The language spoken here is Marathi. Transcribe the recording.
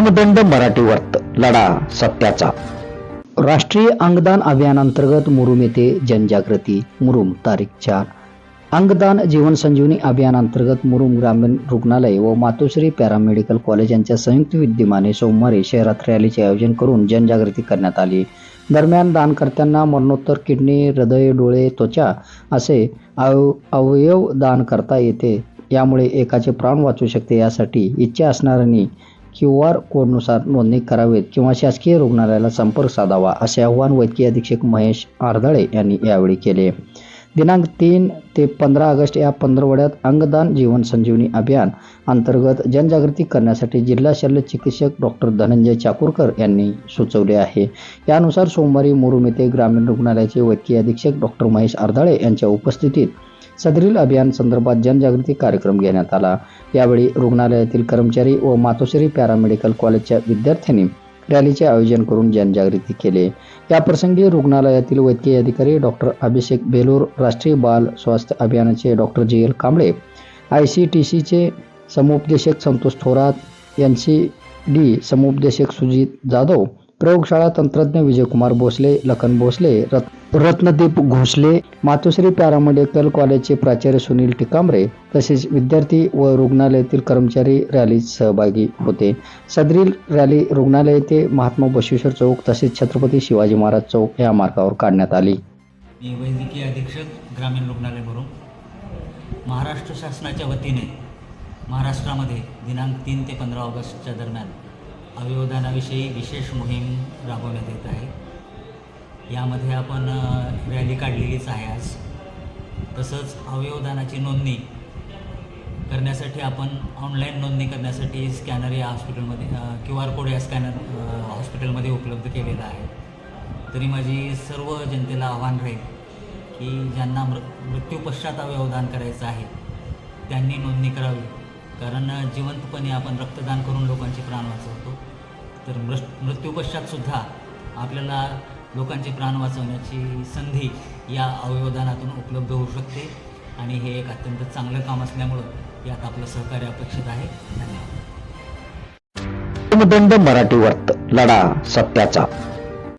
दंड मराठी वर्त लढा सत्याचा. राष्ट्रीय अंगदान अभियानांतर्गत मुरुम येथे जनजागृती मुरुम तारीख चार. अंगदान जीवन संजीवनी अभियानांतर्गत मुरुम ग्रामीण रुग्णालय व मातोश्री पॅरामेडिकल कॉलेज यांच्या संयुक्त विद्यमाने सोमवारी शहरात रॅलीचे आयोजन करून जनजागृती करण्यात आली. दरम्यान दानकर्त्यांना मरणोत्तर किडनी हृदय डोळे त्वचा असे अव अवयव दान करता येते. यामुळे एकाचे प्राण वाचू शकते यासाठी इच्छा असणाऱ्यांनी क्यू आर कोडनुसार नोंदणी करावीत किंवा शासकीय रुग्णालयाला संपर्क साधावा असे आवाहन वैद्यकीय अधीक्षक महेश आरदळे यांनी यावेळी केले. दिनांक तीन ते पंधरा ऑगस्ट या पंधरवड्यात अंगदान जीवन संजीवनी अभियान अंतर्गत जनजागृती करण्यासाठी जिल्हा शल्य चिकित्सक डॉक्टर धनंजय चाकूरकर यांनी सुचवले आहे. यानुसार सोमवारी मुरुम येथे ग्रामीण रुग्णालयाचे वैद्यकीय अधीक्षक डॉक्टर महेश आरदाळे यांच्या उपस्थितीत सदरील अभियान संदर्भात जनजागृती कार्यक्रम घेण्यात आला. यावेळी रुग्णालयातील कर्मचारी व मातोश्री पॅरामेडिकल कॉलेजच्या विद्यार्थ्यांनी रॅलीचे आयोजन करून जनजागृती केले. याप्रसंगी रुग्णालयातील वैद्यकीय अधिकारी डॉक्टर अभिषेक बेलूर राष्ट्रीय बाल स्वास्थ्य अभियानाचे doctor G L Kamble I C T सीचे समुपदेशक संतोष थोरात यांची डी समुपदेशक सुजित जाधव प्रयोगशाळा तंत्रज्ञ विजयकुमार भोसले लखन भोसले रत रत्नदीप घोसले मातोश्री पॅरामेडिकल कॉलेजचे प्राचार्य सुनील टिकांबरे तसेच विद्यार्थी व रुग्णालयातील कर्मचारी रॅलीत सहभागी होते. सदरील रॅली रुग्णालय ते महात्मा बसवेश्वर चौक तसेच छत्रपती शिवाजी महाराज चौक या मार्गावर काढण्यात आली. मी वैद्यकीय अधीक्षक ग्रामीण रुग्णालय म्हणून महाराष्ट्र शासनाच्या वतीने महाराष्ट्रामध्ये दिनांक तीन ते पंधरा ऑगस्टच्या दरम्यान अवयवदानाविषयी विशेष मोहीम राबवण्यात येत आहे. यामध्ये आपण रॅली काढलेलीच आहे आज. तसंच अवयवदानाची नोंदणी करण्यासाठी आपण ऑनलाईन नोंदणी करण्यासाठी स्कॅनर या हॉस्पिटलमध्ये क्यू आर कोड या स्कॅनर हॉस्पिटलमध्ये उपलब्ध केलेला आहे. तरी माझी सर्व जनतेला आव्हान राहील की ज्यांना मृ मृत्यूपश्चात अवयवदान करायचं आहे त्यांनी नोंदणी करावी. कारण जिवंतपणे आपण रक्तदान करून लोकांचे प्राण तर मृ मृत्यूपश्चातसुद्धा आपल्याला लोकांचे प्राण वाचवण्याची संधी या अवयवदानातून उपलब्ध होऊ शकते. आणि हे एक अत्यंत चांगलं काम असल्यामुळं यात आपलं सहकार्य अपेक्षित आहे. धन्यवाद. मराठी वर्त. लढा सत्याचा.